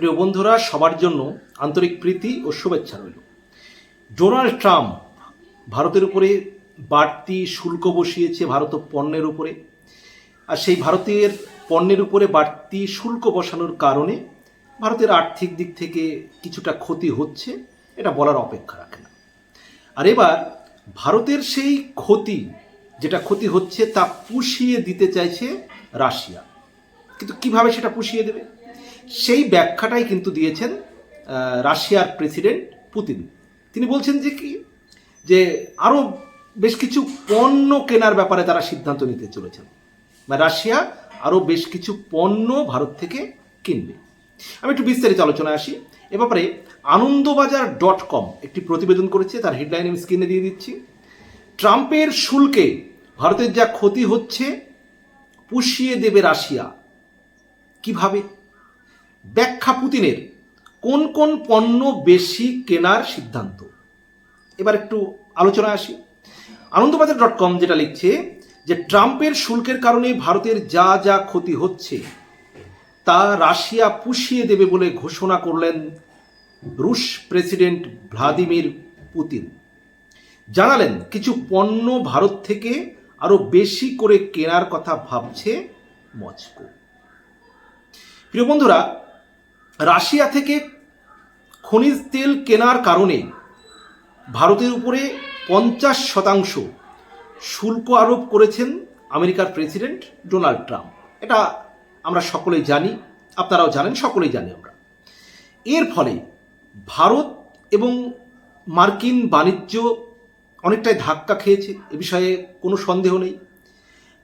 প্রিয় বন্ধুরা, সবার জন্য আন্তরিক প্রীতি ও শুভেচ্ছা রইল। ডোনাল্ড ট্রাম্প ভারতের উপরে বাড়তি শুল্ক বসিয়েছে ভারত পণ্যের উপরে। আর সেই ভারতের পণ্যের উপরে বাড়তি শুল্ক বসানোর কারণে ভারতের আর্থিক দিক থেকে কিছুটা ক্ষতি হচ্ছে, এটা বলার অপেক্ষা রাখে না। আর এবার ভারতের সেই ক্ষতি, যেটা ক্ষতি হচ্ছে, তা পুষিয়ে দিতে চাইছে রাশিয়া। কিন্তু কীভাবে সেটা পুষিয়ে দেবে? সেই ব্যাখ্যাটাই কিন্তু দিয়েছেন রাশিয়ার প্রেসিডেন্ট পুতিন। তিনি বলছেন যে কি, যে আরও বেশ কিছু পণ্য কেনার ব্যাপারে তারা সিদ্ধান্ত নিতে চলেছেন। বা রাশিয়া আরও বেশ কিছু পণ্য ভারত থেকে কিনবে। আমি একটু বিস্তারিত আলোচনায় আসি। এ ব্যাপারে আনন্দবাজার ডট কম একটি প্রতিবেদন করেছে, তার হেডলাইন আমি স্ক্রিনে দিয়ে দিচ্ছি। ট্রাম্পের শুল্কে ভারতের যা ক্ষতি হচ্ছে, পুষিয়ে দেবে রাশিয়া। কীভাবে? ব্যাখ্যা পুতিনের কোন কোন পণ্য বেশি কেনার সিদ্ধান্ত। এবার একটু আলোচনা আসি। আনন্দবাজার ডট কম যেটা লিখছে যে, ট্রাম্পের শুল্কের কারণে ভারতের যা যা ক্ষতি হচ্ছে, তা রাশিয়া পুষিয়ে দেবে বলে ঘোষণা করলেন রুশ প্রেসিডেন্ট ভ্লাদিমির পুতিন। জানালেন, কিছু পণ্য ভারত থেকে আরও বেশি করে কেনার কথা ভাবছে মস্কো। প্রিয় বন্ধুরা রাশিয়া থেকে খনিজ তেল কেনার কারণে ভারতের উপরে পঞ্চাশ শতাংশ শুল্ক আরোপ করেছেন আমেরিকার প্রেসিডেন্ট ডোনাল্ড ট্রাম্প। এটা আমরা সকলেই জানি, আপনারাও জানেন, সকলেই জানি আমরা। এর ফলে ভারত এবং মার্কিন বাণিজ্য অনেকটাই ধাক্কা খেয়েছে, এ বিষয়ে কোনো সন্দেহ নেই।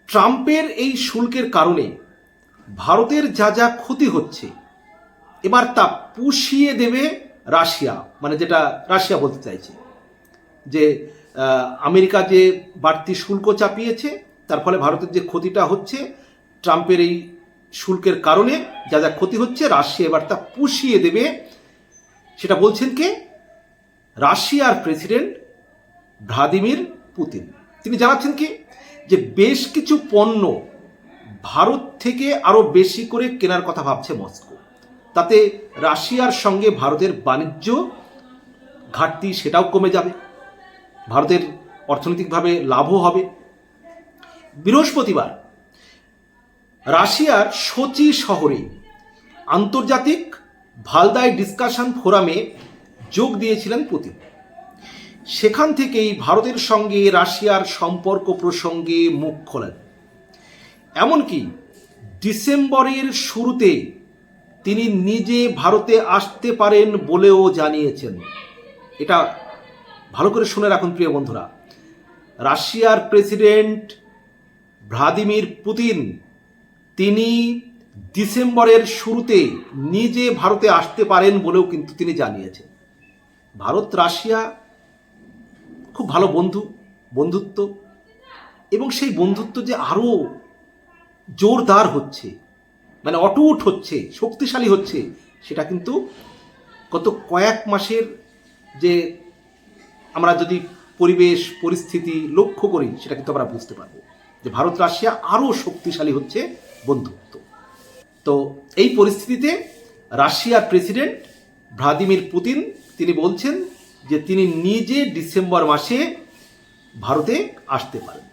ট্রাম্পের এই শুল্কের কারণে ভারতের যা যা ক্ষতি হচ্ছে এবার তা পুষিয়ে দেবে রাশিয়া মানে যেটা রাশিয়া বলতে চাইছে। যে আমেরিকা যে বাড়তি শুল্ক চাপিয়েছে, তার ফলে ভারতের যে ক্ষতিটা হচ্ছে, ট্রাম্পের এই শুল্কের কারণে যা যা ক্ষতি হচ্ছে, রাশিয়া এবার তা পুষিয়ে দেবে। সেটা বলছেন কে? রাশিয়ার প্রেসিডেন্ট ভ্লাদিমির পুতিন। তিনি জানাচ্ছেন কি? যে, বেশ কিছু পণ্য ভারত থেকে আরও বেশি করে কেনার কথা ভাবছে মস্কো। তাতে রাশিয়ার সঙ্গে ভারতের বাণিজ্য ঘাটতি সেটাও কমে যাবে। ভারতের অর্থনৈতিকভাবে লাভও হবে। বৃহস্পতিবার রাশিয়ার সোচি শহরে আন্তর্জাতিক ভালদায় ডিসকাশন ফোরামে যোগ দিয়েছিলেন পুতিন। সেখান থেকেই ভারতের সঙ্গে রাশিয়ার সম্পর্ক প্রসঙ্গে মুখ খোলেন। এমনকি ডিসেম্বরের শুরুতে তিনি নিজে ভারতে আসতে পারেন বলেও জানিয়েছেন। এটা ভালো করে শুনে রাখুন প্রিয় বন্ধুরা। রাশিয়ার প্রেসিডেন্ট ভ্লাদিমির পুতিন তিনি ডিসেম্বরের শুরুতে নিজে ভারতে আসতে পারেন বলেও কিন্তু তিনি জানিয়েছেন। ভারত, রাশিয়া খুব ভালো বন্ধু, বন্ধুত্ব এবং সেই বন্ধুত্ব যে আরও জোরদার হচ্ছে। মানে অটুট হচ্ছে, শক্তিশালী হচ্ছে, সেটা কিন্তু গত কয়েক মাসের যে আমরা যদি পরিবেশ, পরিস্থিতি লক্ষ্য করি, সেটা কিন্তু আমরা বুঝতে পারব যে ভারত রাশিয়া আরও শক্তিশালী হচ্ছে বন্ধুত্ব। তো এই পরিস্থিতিতে রাশিয়ার প্রেসিডেন্ট ভ্লাদিমির পুতিন তিনি বলছেন যে তিনি নিজে ডিসেম্বর মাসে ভারতে আসতে পারেন।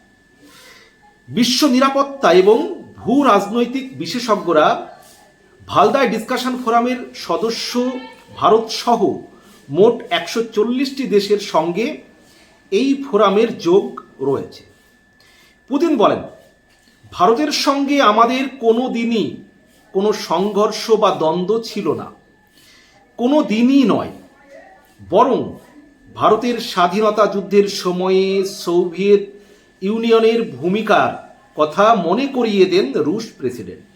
বিশ্ব নিরাপত্তা এবং ভূ রাজনৈতিক বিশেষজ্ঞরা ভালদায় ডিসকাশন ফোরামের সদস্য ভারত সহ মোট একশো চল্লিশটি দেশের সঙ্গে এই ফোরামের যোগ রয়েছে। পুতিন বলেন, ভারতের সঙ্গে আমাদের কোনো দিনই কোনো সংঘর্ষ বা দ্বন্দ্ব ছিল না। কোনো দিনই নয়, বরং ভারতের স্বাধীনতা যুদ্ধের সময়ে সোভিয়েত ইউনিয়নের ভূমিকার কথা মনে করিয়ে দেন রুশ প্রেসিডেন্ট।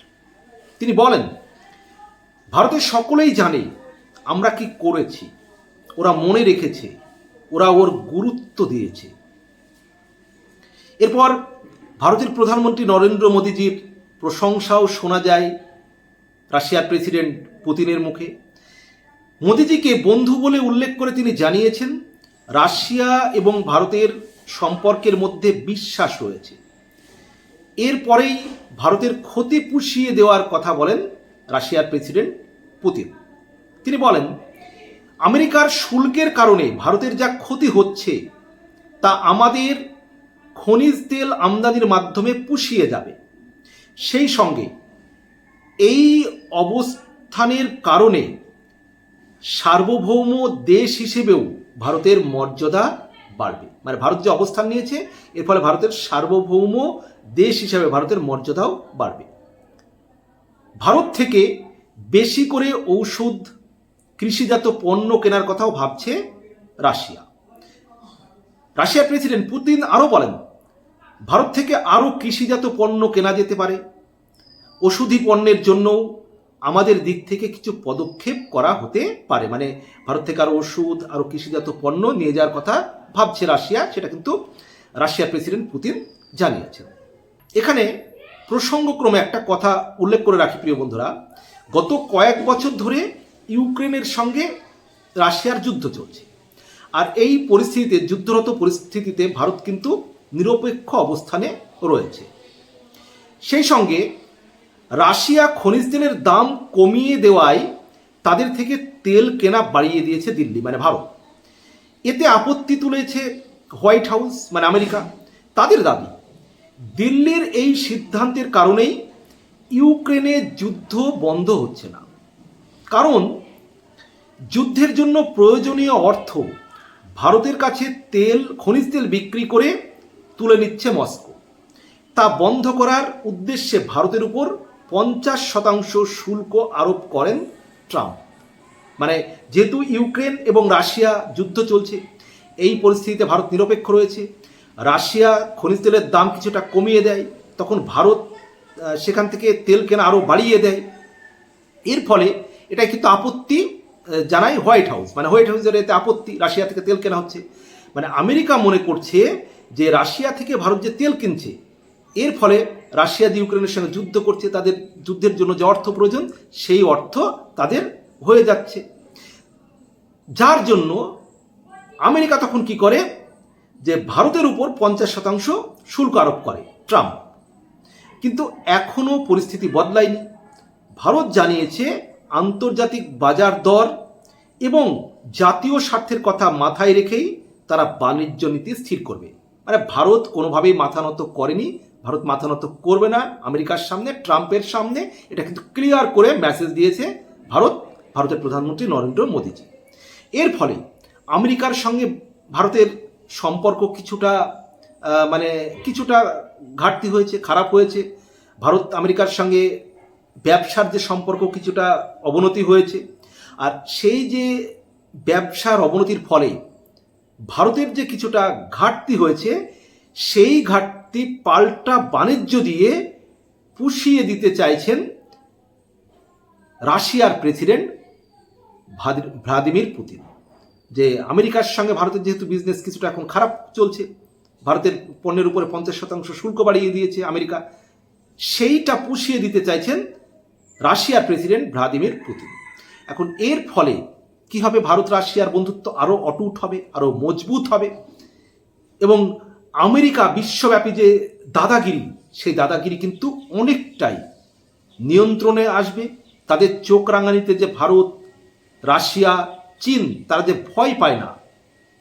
তিনি বলেন ভারতের সকলেই জানে আমরা কি করেছি। ওরা মনে রেখেছে, ওরা ওর গুরুত্ব দিয়েছে। এরপর ভারতের প্রধানমন্ত্রী নরেন্দ্র মোদীজির প্রশংসাও শোনা যায় রাশিয়ার প্রেসিডেন্ট পুতিনের মুখে। মোদিজিকে বন্ধু বলে উল্লেখ করে তিনি জানিয়েছেন, রাশিয়া এবং ভারতের সম্পর্কের মধ্যে বিশ্বাস রয়েছে। এরপরেই ভারতের ক্ষতি পুষিয়ে দেওয়ার কথা বলেন রাশিয়ার প্রেসিডেন্ট পুতিন। তিনি বলেন, আমেরিকার শুল্কের কারণে ভারতের যা ক্ষতি হচ্ছে, তা আমাদের খনিজ তেল আমদানির মাধ্যমে পুষিয়ে যাবে। সেই সঙ্গে এই অবস্থানের কারণে সার্বভৌম দেশ হিসেবেও ভারতের মর্যাদা বাড়বে। মানে ভারত যে অবস্থান নিয়েছে, এর ফলে ভারতের সার্বভৌম দেশ হিসাবে ভারতের মর্যাদাও বাড়বে। ভারত থেকে বেশি করে ঔষধ, কৃষিজাত পণ্য কেনার কথাও ভাবছে রাশিয়া। রাশিয়ার প্রেসিডেন্ট পুতিন আরও বলেন, ভারত থেকে আরও কৃষিজাত পণ্য কেনা যেতে পারে। ওষুধি পণ্যের জন্যও আমাদের দিক থেকে কিছু পদক্ষেপ করা হতে পারে। মানে ভারত থেকে আরও ওষুধ, আরও কৃষিজাত পণ্য নিয়ে যাওয়ার কথা ভাবছে রাশিয়া, সেটা কিন্তু রাশিয়ার প্রেসিডেন্ট পুতিন জানিয়েছেন। এখানে প্রসঙ্গক্রমে একটা কথা উল্লেখ করে রাখি, প্রিয় বন্ধুরা। গত কয়েক বছর ধরে ইউক্রেনের সঙ্গে রাশিয়ার যুদ্ধ চলছে। আর এই পরিস্থিতিতে, যুদ্ধরত পরিস্থিতিতে ভারত কিন্তু নিরপেক্ষ অবস্থানে রয়েছে। সেই সঙ্গে রাশিয়া খনিজ তেলের দাম কমিয়ে দেওয়ায় তাদের থেকে তেল কেনা বাড়িয়ে দিয়েছে দিল্লি মানে ভারত। এতে আপত্তি তুলেছে হোয়াইট হাউস মানে আমেরিকা। তাদের দাবি, দিল্লির এই সিদ্ধান্তের কারণেই ইউক্রেনে যুদ্ধ বন্ধ হচ্ছে না। কারণ, যুদ্ধের জন্য প্রয়োজনীয় অর্থ ভারতের কাছে তেল, খনিজ তেল বিক্রি করে তুলে নিচ্ছে মস্কো। তা বন্ধ করার উদ্দেশ্যে ভারতের উপর পঞ্চাশ শতাংশ শুল্ক আরোপ করেন ট্রাম্প। মানে যেহেতু ইউক্রেন এবং রাশিয়া যুদ্ধ চলছে, এই পরিস্থিতিতে ভারত নিরপেক্ষ রয়েছে। রাশিয়া খনিজ তেলের দাম কিছুটা কমিয়ে দেয়, তখন ভারত সেখান থেকে তেল কেনা আরও বাড়িয়ে দেয়। এর ফলে এটা কিন্তু আপত্তি জানায় হোয়াইট হাউস। মানে হোয়াইট হাউসের এতে আপত্তি, রাশিয়া থেকে তেল কেনা হচ্ছে। মানে আমেরিকা মনে করছে যে রাশিয়া থেকে ভারত যে তেল কিনছে, এর ফলে রাশিয়া ইউক্রেনের সঙ্গে যুদ্ধ করছে, তাদের যুদ্ধের জন্য যে অর্থ প্রয়োজন, সেই অর্থ তাদের হয়ে যাচ্ছে। যার জন্য আমেরিকা তখন কি করে? যে ভারতের উপর পঞ্চাশ শতাংশ শুল্ক আরোপ করে, ট্রাম্প। কিন্তু এখনও পরিস্থিতি বদলায়নি। ভারত জানিয়েছে আন্তর্জাতিক বাজার দর এবং জাতীয় স্বার্থের কথা মাথায় রেখেই তারা বাণিজ্য নীতি স্থির করবে। মানে ভারত কোনোভাবেই মাথা নত করেনি, ভারত মাথা নত করবে না। আমেরিকার সামনে, ট্রাম্পের সামনে, এটা কিন্তু ক্লিয়ার করে মেসেজ দিয়েছে ভারত। ভারতের প্রধানমন্ত্রী নরেন্দ্র মোদীজি। এর ফলে আমেরিকার সঙ্গে ভারতের সম্পর্ক কিছুটা মানে কিছুটা ঘাটতি হয়েছে, খারাপ হয়েছে। ভারত, আমেরিকার সঙ্গে ব্যবসার যে সম্পর্ক কিছুটা অবনতি হয়েছে। আর সেই যে ব্যবসার অবনতির ফলে ভারতের যে কিছুটা ঘাটতি হয়েছে, সেই ঘাটতি পাল্টা বাণিজ্য দিয়ে পুষিয়ে দিতে চাইছেন রাশিয়ার প্রেসিডেন্ট ভ্লাদিমির পুতিন। যে আমেরিকার সঙ্গে ভারতের যেহেতু বিজনেস কিছুটা এখন খারাপ চলছে, ভারতের পণ্যের উপরে পঞ্চাশ শতাংশ শুল্ক বাড়িয়ে দিয়েছে আমেরিকা, সেইটা পুষিয়ে দিতে চাইছেন রাশিয়ার প্রেসিডেন্ট ভ্লাদিমির পুতিন। এখন এর ফলে কি হবে? ভারত, রাশিয়ার বন্ধুত্ব আরও অটুট হবে আরও মজবুত হবে। এবং আমেরিকা বিশ্বব্যাপী যে দাদাগিরি, সেই দাদাগিরি কিন্তু অনেকটাই নিয়ন্ত্রণে আসবে। তাদের চোখ রাঙানিতে যে ভারত রাশিয়া, চীন, তারা যে ভয় পায় না,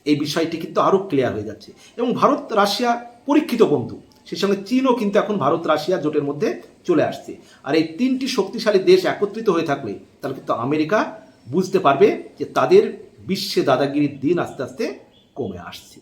এই বিষয়টি কিন্তু আরও ক্লিয়ার হয়ে যাচ্ছে। এবং ভারত, রাশিয়া পরীক্ষিত বন্ধু। সেই সঙ্গে চীনও কিন্তু এখন ভারত, রাশিয়া জোটের মধ্যে চলে আসছে। আর এই তিনটি শক্তিশালী দেশ একত্রিত হয়ে থাকলে তাহলে কিন্তু আমেরিকা বুঝতে পারবে যে তাদের বিশ্বে দাদাগিরির দিন আস্তে আস্তে কমে আসছে।